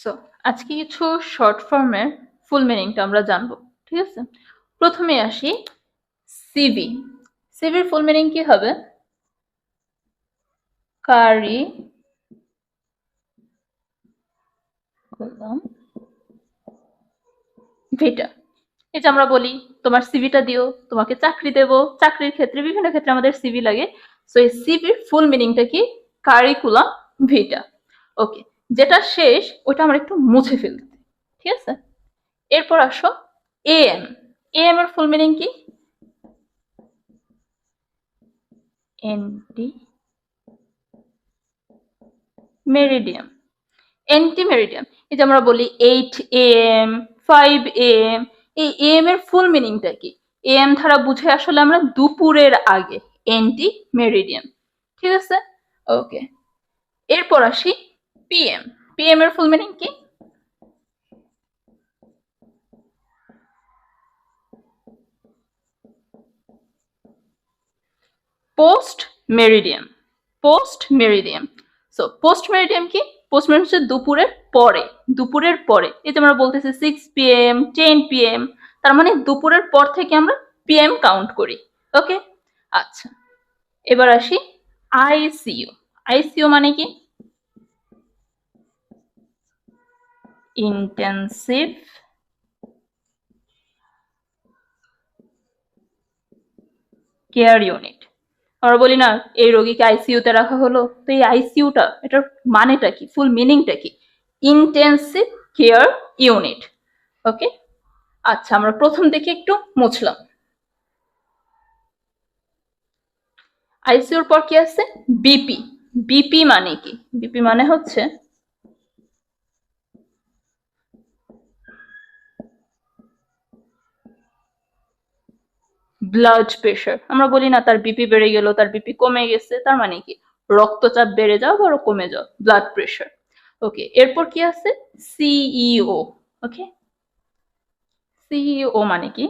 So আজকে কিছু short ফর্মের ফুল মিনিংটা আমরা জানব, ঠিক আছে? প্রথমে আসি সিভি সিভির ফুল মিনিং কি হবে? কারি ভিটা এই যে আমরা বলি, তোমার সিভিটা দিও, তোমাকে চাকরি দেব। চাকরির ক্ষেত্রে, বিভিন্ন ক্ষেত্রে আমাদের সিভি লাগে। সো এই সিভির ফুল মিনিংটা কি? কারিকুলাম ভিটা ওকে যেটা শেষ ওটা আমরা একটু মুছে ফেলতে। ঠিক আছে? এরপর আসো এ এএম এর ফুল মিনিং কি? এনটি মেরিডিয়াম এন্টি মেরিডিয়াম এই যে আমরা বলি eight A M five A M এই এম এর ফুল মিনিংটা কি? এম ধারা বুঝে আসলে আমরা দুপুরের আগে এন্টি মেরিডিয়াম ঠিক আছে? ওকে এরপর আসি পিএম পিএম এর ফুল মিনিং কি? Post meridiem post meridiem so post meridiem কি? পোস্ট মেরিডিয়াম হচ্ছে দুপুরের পরে দুপুরের পরে। এই যে আমরা বলতেছি সিক্স পিএম টেন পিএম তার মানে দুপুরের পর থেকে আমরা পিএম কাউন্ট করি। ওকে আচ্ছা। এবার আসি আইসিইউ আইসিইউ মানে কি? ইন্টেন্সিভ কেয়ার ইউনিট আমরা বলি না, এই রোগীকে আইসিইউতে রাখা হলো, তো এই আইসিইউটা এটার মানেটা কি? ফুল মিনিংটা কি? ইন্টেন্সিভ কেয়ার ইউনিট ওকে আচ্ছা আমরা প্রথম থেকে একটু মুছলাম। আইসিইউর পর কি আছে? বিপি বিপি মানে কি? বিপি মানে হচ্ছে ব্লাড প্রেশার আমরা বলি না, তার বিপি বেড়ে গেল, তার বিপি কমে গেছে, তার মানে কি? রক্তচাপ বেড়ে যাও বা কমে যাও ব্লাড প্রেশার ওকে এরপর কি আছে? সিইও ওকে সিইও মানে কি?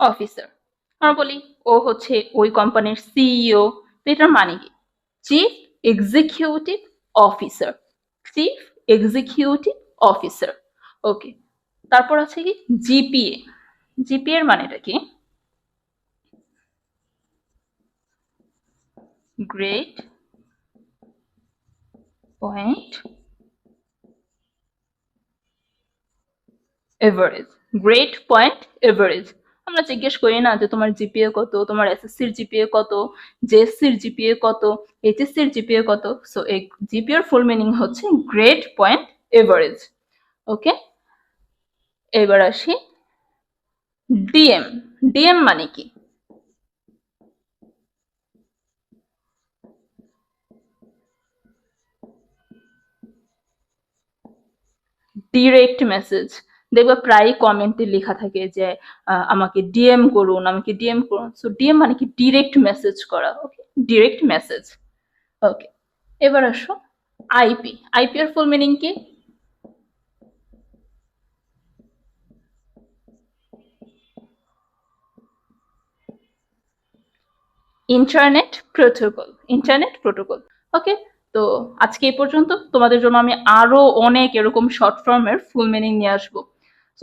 অফিসার আমরা বলি? ও হচ্ছে ওই কোম্পানির সিইও তো এটার মানে কি? Chief executive officer chief executive officer okay তারপর আছে কি? জিপিএ জিপিএর মানেটা কি? Great point average great point average আমরা জিজ্ঞেস করি না যে তোমার জিপিএ কত, তোমার এসএসসির জিপিএ কত জেএসসির জিপিএ কত এইচএসসির জিপিএ কত। সো এই জিপিএর ফুল মিনিং হচ্ছে গ্রেট পয়েন্ট এভারেজ ওকে এবার আসি ডিএম ডিএম মানে কি? ডিরেক্ট মেসেজ দেখবে প্রায় কমেন্টে লেখা থাকে যে আমাকে ডিএম করুন, আমাকে ডিএম করুন। সো ডিএম মানে কি? ডিরেক্ট মেসেজ করা ওকে ডিরেক্ট মেসেজ ওকে এবার আসো আইপি আইপি এর ফুল মিনিং কি? Internet protocol internet protocol okay তো, আজকে এই পর্যন্ত। তোমাদের জন্য আমি আরও অনেক এরকম শর্ট ফর্মের ফুল মিনিং নিয়ে আসব।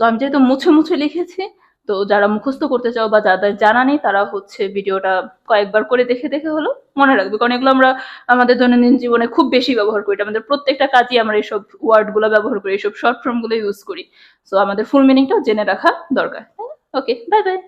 তো আমি যেহেতু মুছে মুছে লিখেছি, তো যারা মুখস্থ করতে চাও বা যাদের জানা নেই, তারা হচ্ছে ভিডিওটা কয়েকবার করে দেখে দেখে হলো মনে রাখবে। কারণ এগুলো আমরা আমাদের দৈনন্দিন জীবনে খুব বেশি ব্যবহার করি। আমাদের প্রত্যেকটা কাজই আমরা এইসব ওয়ার্ডগুলো ব্যবহার করি এইসব শর্ট ফর্মগুলো ইউজ করি। সো আমাদের ফুল মিনিংটাও জেনে রাখা দরকার ওকে বাই বাই